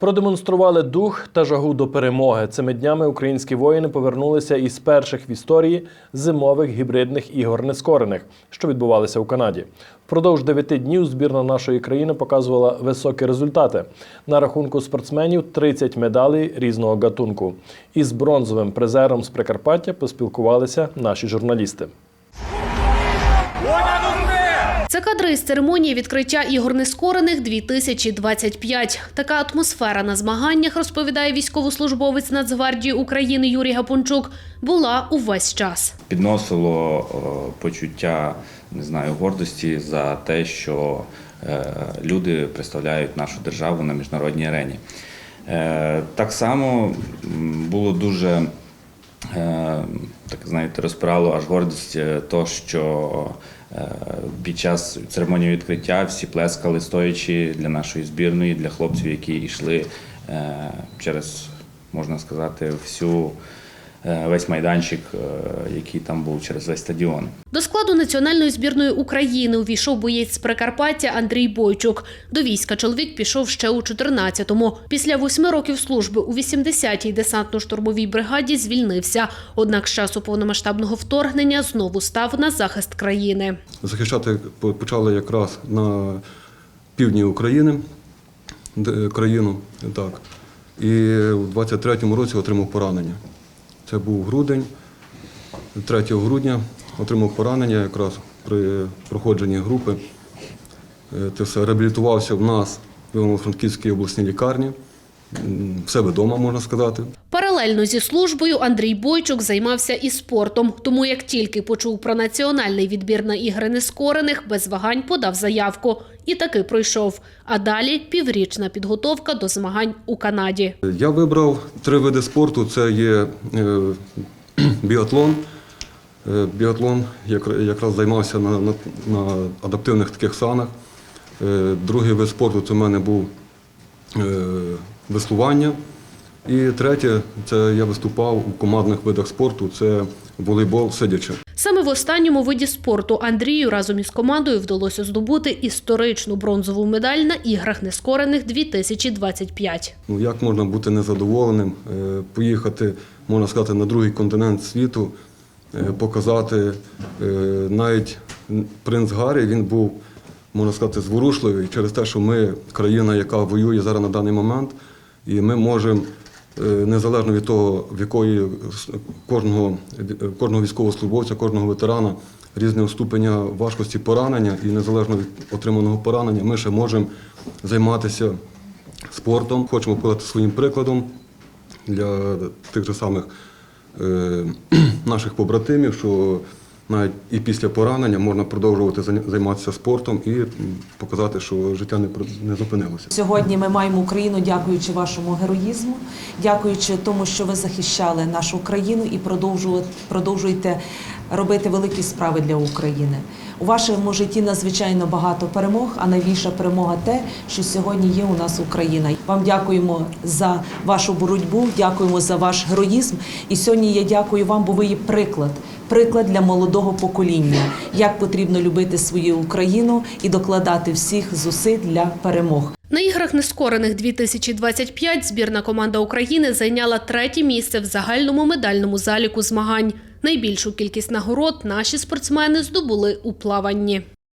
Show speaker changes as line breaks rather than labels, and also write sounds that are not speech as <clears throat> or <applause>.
Продемонстрували дух та жагу до перемоги. Цими днями українські воїни повернулися із перших в історії зимових гібридних ігор нескорених, що відбувалися у Канаді. Впродовж дев'яти днів збірна нашої країни показувала високі результати. На рахунку спортсменів 30 медалей різного гатунку. Із бронзовим призером з Прикарпаття поспілкувалися наші журналісти.
Це кадри з церемонії відкриття ігор нескорених 2025. Така атмосфера на змаганнях, розповідає військовослужбовець Нацгвардії України Юрій Гапончук, була увесь час.
підносило е, почуття не знаю, гордості за те, що е, люди представляють нашу державу на міжнародній арені. Е, Так само було дуже так знаєте, розпирало аж гордість е, то, що під час церемонії відкриття всі плескали стоячи для нашої збірної, для хлопців, які йшли е, через, можна сказати, всю е, весь майданчик, е, який там був через весь стадіон.
До складу національної збірної України увійшов боєць з Прикарпаття Андрій Бойчук. До війська чоловік пішов ще у 14-му. Після восьми років служби у 80-й десантно-штурмовій бригаді звільнився. Однак з часу повномасштабного вторгнення знову став на захист країни.
захищати почали якраз на півдні України країну. Так. І у 23-му році отримав поранення. Це був грудень, 3 грудня отримав поранення якраз при проходженні групи. Е, Це все реабілітувався в нас в Івано-Франківській обласній лікарні, в себе вдома, можна сказати.
Паралельно зі службою Андрій Бойчук займався і спортом. Тому як тільки почув про національний відбір на ігри нескорених, без вагань подав заявку. І таки пройшов. А далі піврічна підготовка до змагань у Канаді.
Я вибрав три види спорту: це є е, біатлон. Е, Біатлон якраз займався на, на, на адаптивних таких санах. Е, Другий вид спорту це в мене був веслування. І третє це я виступав у командних видах спорту це волейбол сидячи.
Саме в останньому виді спорту Андрію разом із командою вдалося здобути історичну бронзову медаль на іграх нескорених 2025.
Ну, як можна бути незадоволеним, е, поїхати, можна сказати, на другий континент світу, е, показати е, навіть принц Гаррі, він був, можна сказати, зворушливий через те, що ми країна, яка воює зараз на даний момент, і ми можемо. е, Незалежно від того, в якої кожного, кожного військовослужбовця, кожного ветерана різного ступеня важкості поранення і незалежно від отриманого поранення, ми ще можемо займатися спортом. Хочемо показати своїм прикладом для тих же самих е, <clears throat> наших побратимів, що навіть і після поранення можна продовжувати займатися спортом і показати, що життя не, не зупинилося.
Сьогодні ми маємо Україну, дякуючи вашому героїзму, дякуючи тому, що ви захищали нашу країну і продовжує- продовжуєте робити великі справи для України. У вашому житті надзвичайно багато перемог, а найбільша перемога те, що сьогодні є у нас Україна. Вам дякуємо за вашу боротьбу, дякуємо за ваш героїзм. І сьогодні я дякую вам, бо ви є приклад. Приклад для молодого покоління, як потрібно любити свою Україну і докладати всіх зусиль для перемог.
На іграх нескорених 2025 збірна команда України зайняла третє місце в загальному медальному заліку змагань. Найбільшу кількість нагород наші спортсмени здобули у плаванні.